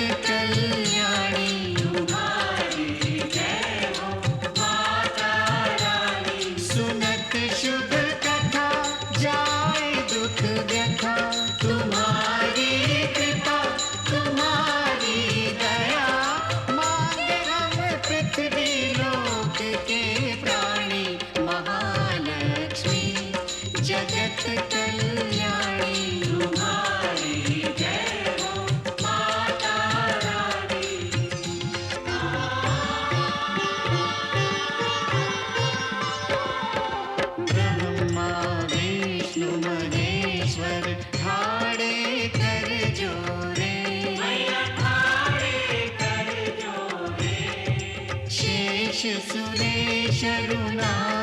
कल्याणी। না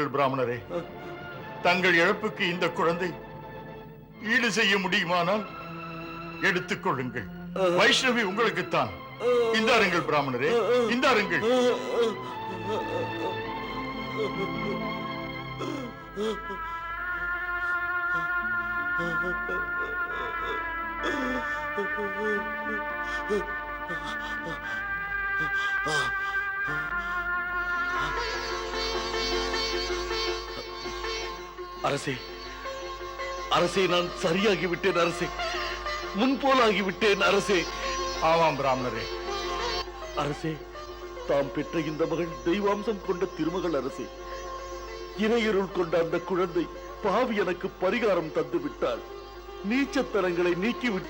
எடுத்துக்கொள்ளுங்கள் பிராமணரே. தங்கள் இழப்புக்கு இந்த குழந்தை ஈடு செய்ய முடியுமானால் எடுத்துக்கொள்ளுங்கள் வைஷ்ணவி உங்களுக்குத்தான். இந்தாருங்கள் பிராமணரே இந்தாருங்கள். அரசே அரசே நான் சரியாகி விட்டேன் அரசே. முன்போலாகி விட்டேன் அரசே. ஆமாம் பிராமணரே. அரசே தாம் பெற்ற இந்த மகள் தெய்வாம்சம் கொண்ட திருமகள் அரசே. இறையருள் கொண்ட அந்த குழந்தை பாவி எனக்கு பரிகாரம் தந்து விட்டாள் நீச்சத்தனங்களை நீக்கிவிட்டு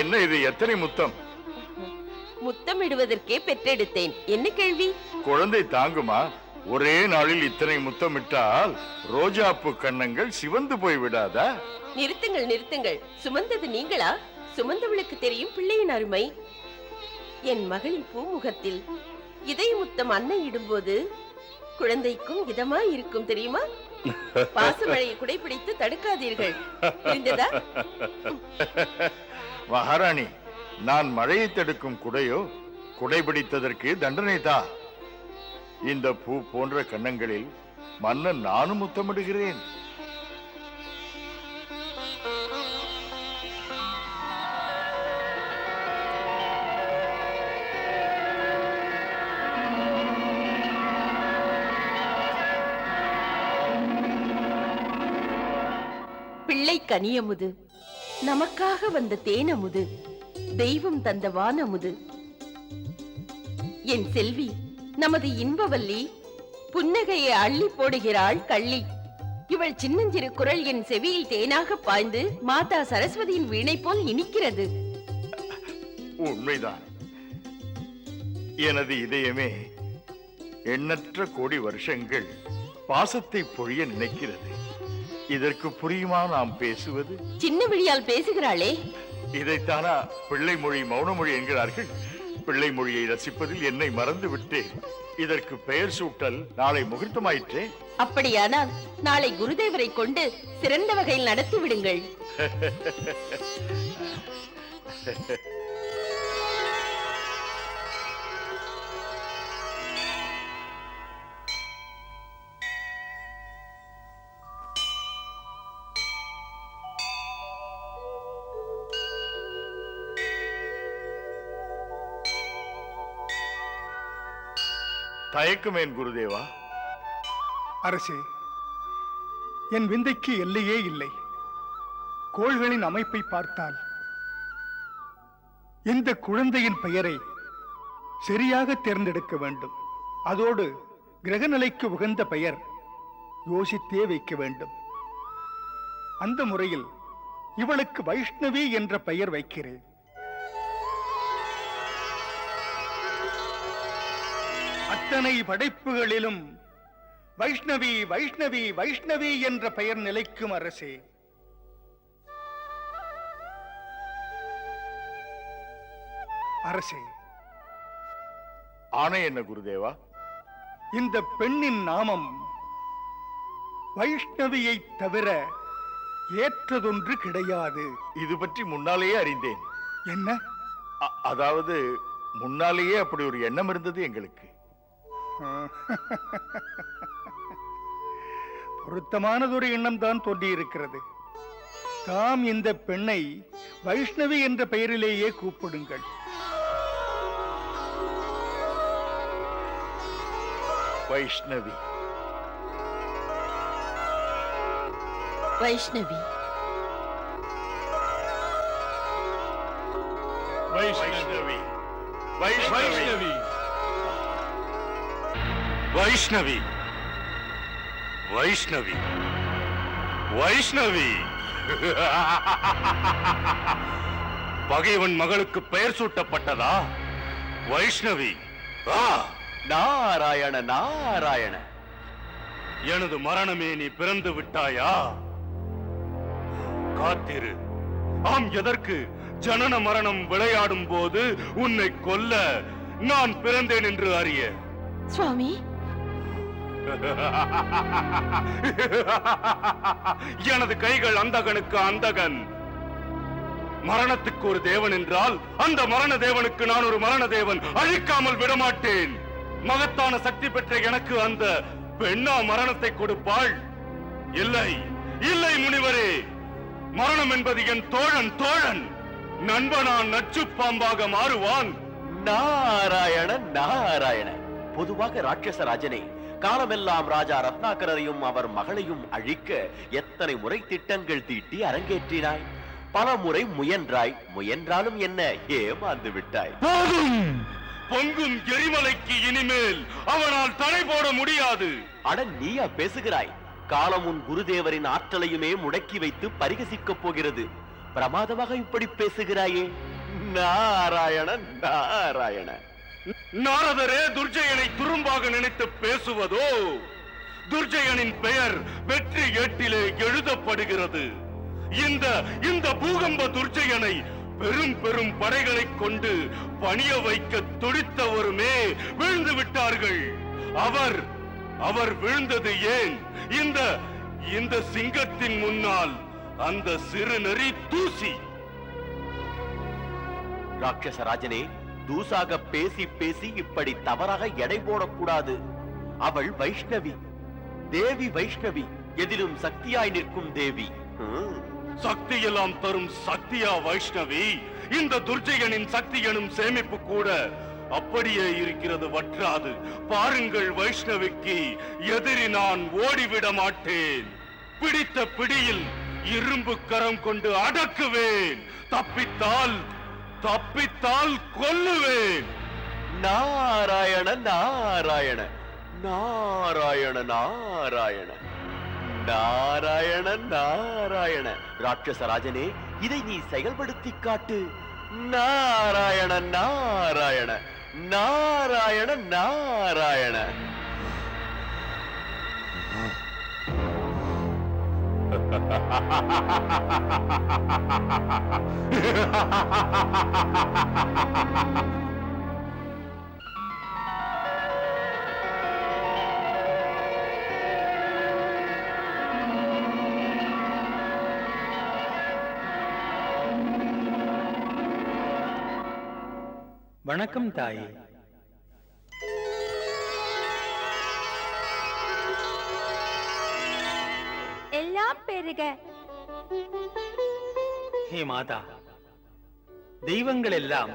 என்ன இது எத்தனை முத்தம்? முத்தமிடுவதற்கே பெற்றெடுத்தேன். என்ன கேள்வி? குழந்தை தாங்குமா? ஒரே நாளில் இத்தனை முத்தமிட்டால் ரோஜாப்பூ கன்னங்கள் சிவந்து போய் விடாதா? நிறுத்துங்கள் நிறுத்துங்கள். சுமந்தது நீங்களா? சுமந்தவளுக்கு தெரியும் பிள்ளையின் அருமை. என் மகளின் பூமுகத்தில் இதய முத்தம் அன்னை இடும்போது குழந்தைக்கும் இதமா இருக்கும் தெரியுமா? பாசமழையை குடைபிடித்து தடுக்காதீர்கள். புரிந்ததா? மகாராணி நான் மழையை தடுக்கும் குடையோ குடைபிடித்ததற்கு தண்டனை தா இந்த பூ போன்ற கன்னங்களில் மன்னன் நானும் முத்தமிடுகிறேன். கனியமுது நமக்காக வந்த தேனமுது. தெய்வம் தந்த வானமுது. என் செல்வி நமது இன்பவல்லி புன்னகையை அள்ளி போடுகிறாள் கள்ளி. இவள் சின்னஞ்சிறு குரல் என் செவியில் தேனாக பாய்ந்து மாதா சரஸ்வதியின் வீணை போல் இனிக்கிறது. உண்மைதான். எனது இதயமே எண்ணற்ற கோடி வருஷங்கள் பாசத்தை பொழிய நினைக்கிறது. இதற்கு புரியுமா நாம் பேசுவது? சின்ன விழியால் பேசுகிறாளே. இதைத்தானா பிள்ளை மொழி மௌன மொழி என்கிறார்கள். பிள்ளை மொழியை ரசிப்பதில் என்னை மறந்து விட்டேன் இதற்கு பெயர் சூட்டல் நாளை முகூர்த்தமாயிற்றே. அப்படியானால் நாளை குருதேவரை கொண்டு சிறந்த வகையில் நடத்தி விடுங்கள். தயக்குமேன் குருதேவா. அரசே என் விந்தைக்கு எல்லையே இல்லை. கோள்களின் அமைப்பை பார்த்தால் இந்த குழந்தையின் பெயரை சரியாக தேர்ந்தெடுக்க வேண்டும். அதோடு கிரகநிலைக்கு உகந்த பெயர் யோசித்தே வைக்க வேண்டும். அந்த முறையில் இவளுக்கு வைஷ்ணவி என்ற பெயர் வைக்கிறேன். அத்தனை படைப்புகளிலும் வைஷ்ணவி வைஷ்ணவி வைஷ்ணவி என்ற பெயர் நிலைக்கும் அரசே. அரசே. ஆணை என்ன குருதேவா? இந்த பெண்ணின் நாமம் வைஷ்ணவியை தவிர ஏற்றதொன்று கிடையாது. இது பற்றி முன்னாலேயே அறிந்தேன். என்ன? அதாவது முன்னாலேயே அப்படி ஒரு எண்ணம் இருந்தது எங்களுக்கு. பொருத்தமானதொரு எண்ணம் தான் தோன்றியிருக்கிறது. தாம் இந்த பெண்ணை வைஷ்ணவி என்ற பெயரிலேயே கூப்பிடுங்கள். வைஷ்ணவி. வைஷ்ணவி. வைஷ்ணவி. வைஷ்ணவி. வைஷ்ணவி. வைஷ்ணவி. வைஷ்ணவி. பகைவன் மகளுக்கு பெயர் சூட்டப்பட்டதா? வைஷ்ணவி. நாராயண நாராயண. எனது மரணமே நீ பிறந்து விட்டாயா? காத்திரு. ஆம் எதற்கு? ஜனன மரணம் விளையாடும் போது உன்னை கொல்ல நான் பிறந்தேன் என்று அறிய. சுவாமி எனது கைகள் அந்தகனுக்கு அந்தகன். மரணத்துக்கு ஒரு தேவன் என்றால் அந்த மரண தேவனுக்கு நான் ஒரு மரண தேவன். அழிக்காமல் விடமாட்டேன். மகத்தான சக்தி பெற்ற எனக்கு அந்த பெண்ணா மரணத்தை கொடுப்பாள். இல்லை இல்லை முனிவரே. மரணம் என்பது என் தோழன் தோழன். நண்பனான் நச்சு பாம்பாக மாறுவான். நாராயண நாராயண பொதுவாக ராட்சச ராஜனே காலமெல்லாம் ராஜா ரத்னாகரரையும் அவர் மகளையும் அழிக்க எத்தனை முறை திட்டங்கள் தீட்டி அரங்கேற்றினாய்? பல முறை முயன்றாய். முயன்றாலும் என்ன? ஏமாந்து விட்டாய். போதும்! பொங்கும் எரிமலைக்கு இனிமேல் அவனால் தடை போட முடியாது. அட நீயா பேசுகிறாய். காலம் உன் குருதேவரின் ஆற்றலையுமே முடக்கி வைத்து பரிகசிக்கப் போகிறது. பிரமாதமாக இப்படி பேசுகிறாயே. நாராயண நாராயண. நாரதரே துர்ஜயனை துரும்பாக நினைத்து பேசுவதோ? துர்ஜயனின் பெயர் வெற்றி ஏட்டிலே எழுதப்படுகிறது. இந்த இந்த பூகம்ப துர்ஜயனை பெரும் பெரும் படைகளைக் கொண்டு பணிய வைக்க துடித்தவருமே விழுந்து விட்டார்கள். அவர் அவர் விழுந்தது ஏன்? இந்த இந்த சிங்கத்தின் முன்னால் அந்த சிறு நெறி தூசி ராட்சசராஜனே தூசாக பேசி பேசி இப்படி தவறாக எடை போடக்கூடாது. அவள் வைஷ்ணவி. தேவி வைஷ்ணவி. எதிலும் சக்தியாய் நிற்கும் தேவி. சக்தி எல்லாம் தரும் சக்தியா வைஷ்ணவி. இந்த துர்ஜயனின் சக்தி எனும் சேமிப்பு கூட அப்படியே இருக்கிறது வற்றாது. பாருங்கள் வைஷ்ணவிக்கு எதிரி நான் ஓடிவிட மாட்டேன். பிடித்த பிடியில் இரும்பு கரம் கொண்டு அடக்குவேன். தப்பித்தால் தப்பித்தால் கொல்லுவேன். நாராயண நாராயண நாராயண நாராயண. நாராயண நாராயண. ராட்சச ராஜனே இதை நீ செயல்படுத்தி காட்டு. நாராயண நாராயண நாராயண நாராயண. வணக்கம் தாயே. பெருக. ஹே மாதா தெய்வங்கள் எல்லாம்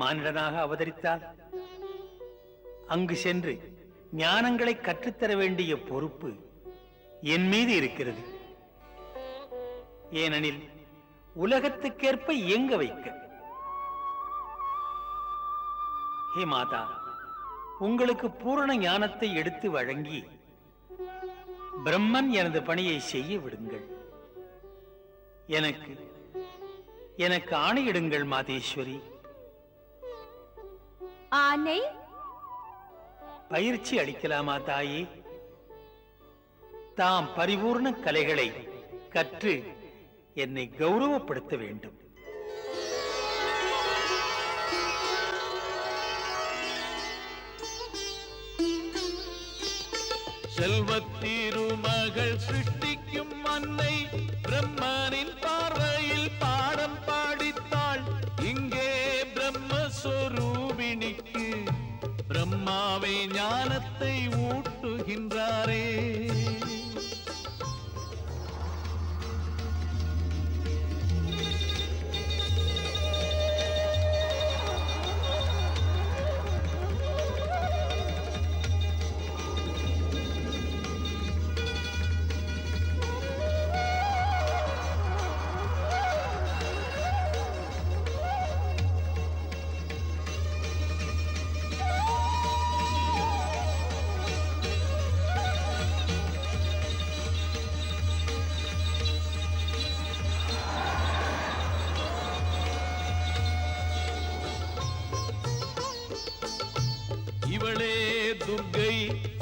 மானிடனாக அவதரித்தால் அங்கு சென்று ஞானங்களை கற்றுத்தர வேண்டிய பொறுப்பு என் மீது இருக்கிறது. ஏனெனில் உலகத்துக்கேற்ப இயங்க வைக்க. ஹே மாதா உங்களுக்கு பூரண ஞானத்தை எடுத்து வழங்கி பிரம்மன் எனது பணியை செய்ய விடுங்கள். எனக்கு எனக்கு ஆணையிடுங்கள் மாதேஸ்வரி. ஆனை? பயிற்சி அளிக்கலாமா தாயே? தாம் பரிபூர்ண கலைகளை கற்று என்னை கௌரவப்படுத்த வேண்டும். செல்வத்திருமகள் துர்கை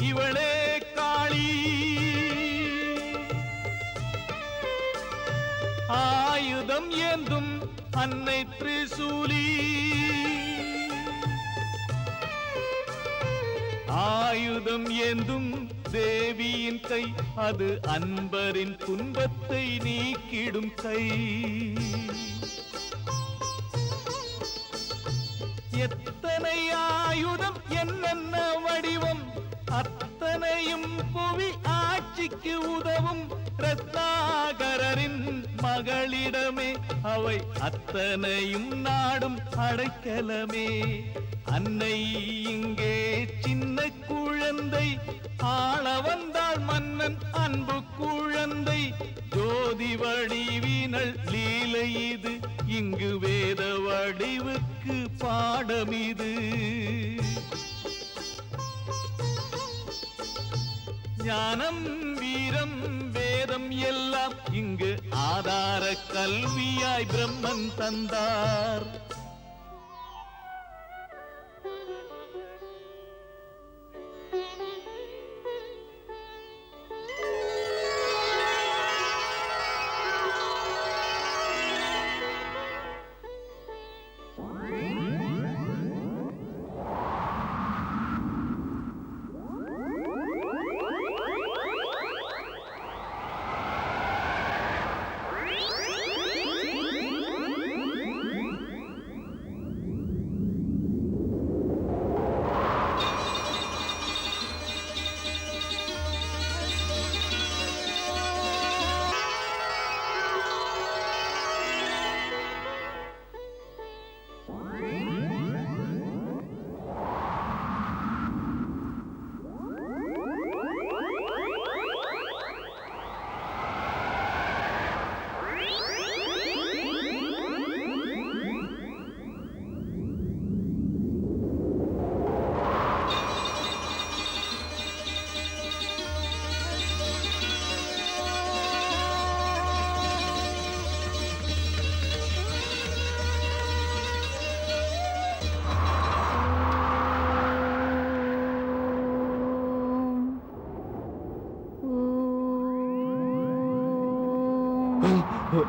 இவளே காளி. ஆயுதம் ஏந்தும் அன்னை திரிசூலி. ஆயுதம் ஏந்தும் தேவியின் கை அது அன்பரின் துன்பத்தை நீக்கிடும் கை. எத்தனை ஆயுதம் என்னென்ன ஆட்சிக்கு உதவும் ரத்னாகரின் மகளிடமே. அவை அத்தனையும் நாடும் அடைக்கலமே. அன்னை இங்கே சின்ன குழந்தை ஆள வந்தாள் மன்னன் அன்பு குழந்தை. ஜோதி வடிவினள் லீலை இது இங்கு வேத வடிவுக்கு பாடம் ஞானம் வீரம் வேதம் எல்லாம் இங்கு ஆதார கல்வியாய் பிரம்மன் தந்தார். என்ன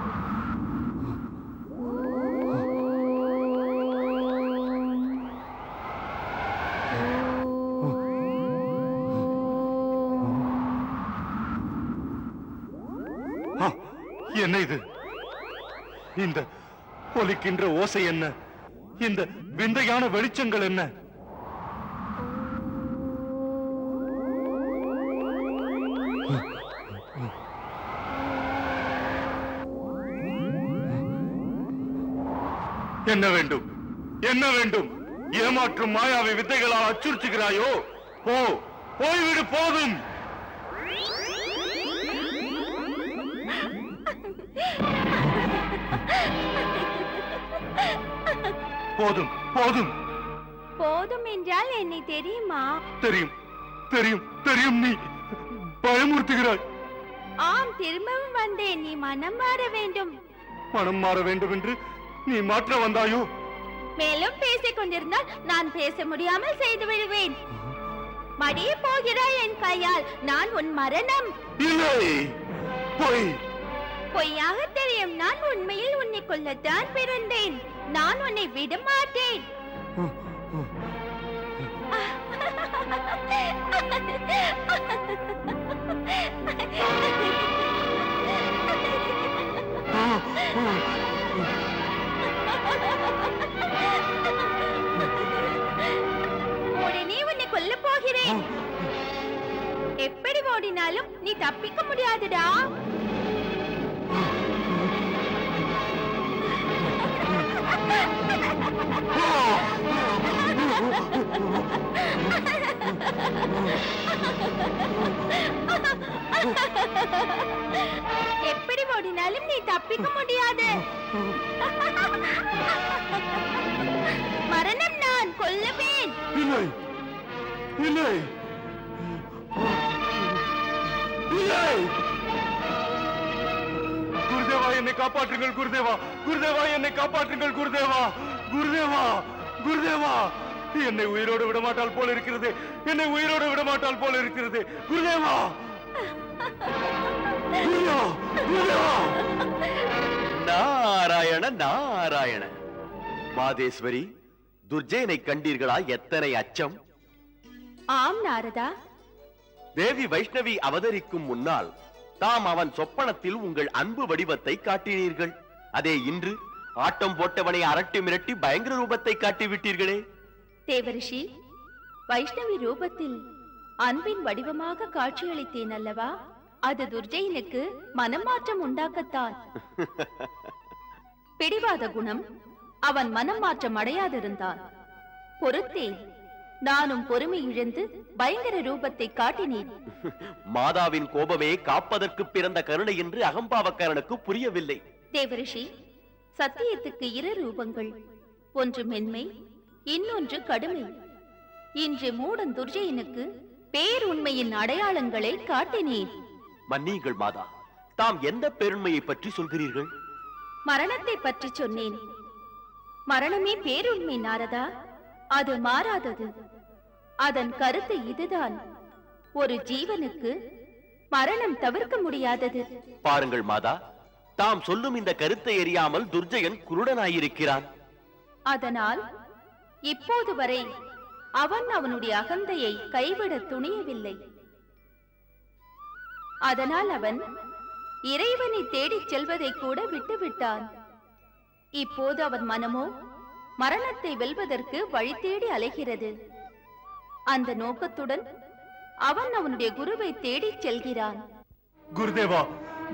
இது? இந்த ஒலிக்கின்ற ஓசை என்ன? இந்த விந்தையான வெளிச்சங்கள் என்ன? என்ன வேண்டும்? என்ன வேண்டும்? ஏமாற்றும் மாயாவி வித்தைகளால் அச்சுறுத்துகிறாயோ? போ போய்விடு போதும். போதும் போதும். போதும் என்றால் என்னை தெரியுமா? தெரியும் தெரியும் தெரியும் நீ. பயமுறுத்துகிறாய். ஆம் திரும்பவும் வந்தேன். நீ மனம் மாற வேண்டும். மனம் மாற வேண்டும் என்று நீ மாற்ற வந்தாயோ? மேலும் பேசிக் கொண்டிருந்தால் நான் பேச முடியாமல் செய்து விடுவேன். மடிய போகிறாய் என் கையால் நான் உன் மரணம். இல்லை. போய். பொய்யாக தெரியும் நான் உண்மையில் உன்னை கொல்லத்தான் பிறந்தேன். நான் உன்னை விட மாட்டேன். உடனே உன்னை கொல்ல போகிறேன். எப்படி ஓடினாலும் நீ தப்பிக்க முடியாதுடா. எப்படி ஓடினாலும் நீ தப்பிக்க முடியாது. மரணம் நான் கொல்லுவேன். இல்லை. இல்லை. இல்லை. குருதேவா என்னை காப்பாற்றுங்கள் குருதேவா. குருதேவா என்னை காப்பாற்றுங்கள் குருதேவா. குருதேவா குருதேவா. என்னை உயிரோடு விடமாட்டால் போல இருக்கிறது. என்னை உயிரோடு விடமாட்டால் போல இருக்கிறது. குருதேவா! நாராயண நாராயண. மாதேஸ்வரி துர்ஜயனை கண்டீர்களா எத்தனை அச்சம்? ஆம் நாரதா. தேவி வைஷ்ணவி அவதரிக்கும் முன்னால் தாம் அவன் சொப்பனத்தில் உங்கள் அன்பு வடிவத்தை காட்டினீர்கள். அதே இன்று ஆட்டம் போட்டவனை அரட்டி மிரட்டி பயங்கர ரூபத்தை காட்டி விட்டீர்களே தேவரிஷி வைஷ்ணவி ரூபத்தில் அன்பின் வடிவமாக காட்சியளித்தேன் அல்லவா? அது துர்ஜயனுக்கு மனமாற்றம் உண்டாக்கத்தான். பிடிவாத குணம் அவன் மனம் மாற்றம் அடையாதிருந்தான். பொறுத்தேன் நானும் பொறுமை இழந்து பயங்கர ரூபத்தை காட்டினேன். மாதாவின் கோபமே காப்பதற்கு பிறந்த கருணை என்று அகம்பாவக்காரனுக்கு புரியவில்லை. தேவரிஷி சத்தியத்துக்கு இரு ரூபங்கள் ஒன்று மென்மை இன்னொன்று கடுமை. இன்று மூடன் துர்ஜயனுக்கு பேருண்மையின் அடையாளங்களை காட்டினேன் மன்னியுங்கள் மாதா தாம் எந்த பெருண்மையை பற்றி சொல்கிறீர்கள்? மரணத்தை பற்றி சொன்னேன். மரணமே பேருண்மை நாரதா அது மாறாதது. அதன் கருத்து இதுதான். ஒரு ஜீவனுக்கு மரணம் தவிர்க்க முடியாதது. பாருங்கள் மாதா தாம் சொல்லும் இந்த கருத்தை எறியாமல் துர்ஜயன் குருடனாயிருக்கிறான். அதனால் இப்போது வரை அவன் அவனுடைய அகந்தையை கைவிட துணியவில்லை. அதனால் அவன் இறைவனை தேடிச் செல்வதை கூட விட்டுவிட்டான். இப்போது அவன் மனமோ மரணத்தை வெல்வதற்கு வழி தேடி அலைகிறது. அந்த நோக்கத்துடன் அவன் அவனுடைய குருவை தேடிச் செல்கிறான். குருதேவா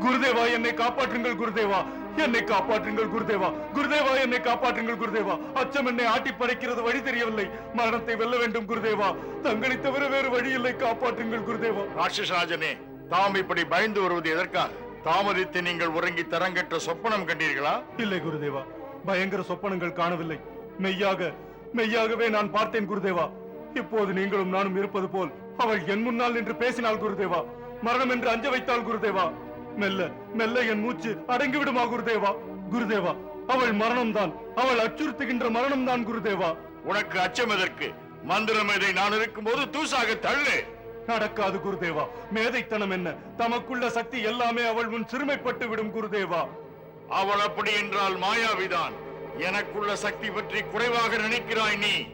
குருதேவா என்னை காப்பாற்றுங்கள் குருதேவா. என்னை காப்பாற்றுங்கள் குருதேவா. குருதேவா என்னை காப்பாற்றுங்கள் குருதேவா. அச்சம் என்னை ஆட்டி படைக்கிறது வழி தெரியவில்லை. மரணத்தை வெல்ல வேண்டும் குருதேவா. தங்களை தவிர வேறு வழி இல்லை காப்பாற்றுங்கள் குருதேவா. ராட்சசராஜனே தாம் இப்படி பயந்து வருவது எதற்காக? தாமதித்து நீங்கள் உறங்கி தரங்கெட்ட சொப்பனம் கண்டீர்களா? இல்லை குருதேவா. பயங்கர சொப்பனங்கள் காணவில்லை. மெய்யாக மெய்யாகவே நான் பார்த்தேன் குருதேவா. இப்போது நீங்களும் நானும் இருப்பது போல் அவள் என் முன்னால் நின்று பேசினாள் குருதேவா. மரணம் என்று அஞ்ச வைத்தாள் குருதேவா. மெல்ல மெல்ல என் மூச்சு அடங்கி விடுமா குருதேவா. குருதேவா அவள் மரணம்தான். அவள் அச்சுறுத்துகின்ற மரணம்தான் குருதேவா. உனக்கு அச்சம் எதற்கு? மந்திர மேதை நான் இருக்கும்போது தூசாக தள்ளு. நடக்காது குருதேவா. மேதைத்தனம் என்ன? தமக்குள்ள சக்தி எல்லாமே அவள் முன் சிறுமைப்பட்டு விடும் குருதேவா. அவள் அப்படி என்றால் மாயாவிதான். எனக்குள்ள சக்தி பற்றி குறைவாக நினைக்கிறாய் நீ.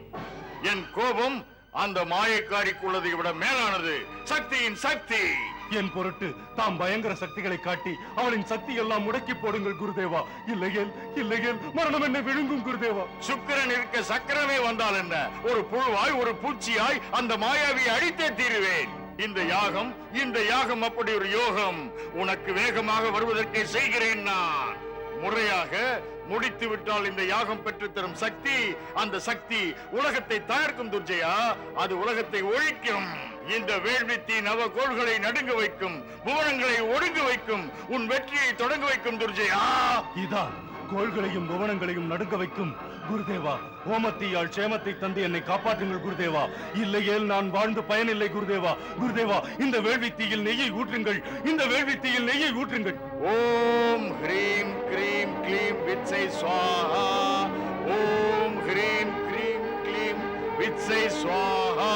என் கோபம் அந்த மாயக்காரிக்குள்ளதை விட மேலானது. சக்தியின் சக்தி. என் பொருட்டு தாம் பயங்கர சக்திகளை காட்டி அவளின் சக்தி எல்லாம் முடக்கி போடுங்கள் குருதேவா. இல்லையேல் இல்லையேல் மரணம் என்ன விழுங்கும் குருதேவா. சுக்கரன் இருக்க சக்கரமே வந்தால் என்ன? ஒரு புழுவாய் ஒரு பூச்சியாய் அந்த மாயாவியை அழித்தே தீருவேன். இந்த யாகம் இந்த யாகம் அப்படி ஒரு யோகம். உனக்கு வேகமாக வருவதற்கே செய்கிறேன் நான். முறையாக முடித்து விட்டால் இந்த யாகம் பெற்று தரும் சக்தி அந்த சக்தி உலகத்தை தகர்க்கும் துர்ஜயா அது உலகத்தை ஒழிக்கும். இந்த வேள்வித்தி நவ கோள்களை நடுங்க வைக்கும் புவனங்களை ஒடுங்க வைக்கும் உன் வெற்றியை தொடங்க வைக்கும் துர்ஜயா. இதா கோள்களையும் புவனங்களையும் நடுங்க வைக்கும். குருதேவா ஓமத்தீயால் சேமத்தை தந்து என்னை காப்பாற்றுங்கள் குருதேவா. இல்லையேல் நான் வாழ்ந்து பயனில்லை குருதேவா. குருதேவா இந்த வேள்வித்தீயில் நெய்யை ஊற்றுங்கள். இந்த வேள்வித்தீயில் நெய்யை ஊற்றுங்கள். ஓம் ஹ்ரீம் க்ரீம் க்ளீம் வித்சை ஸ்வாஹா ஓம் ஹ்ரீம் க்ரீம் க்ளீம் வித்சை ஸ்வாஹா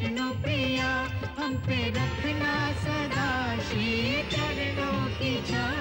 विष्णु प्रिया हम पे रखना सदा। श्री चरणों की छाया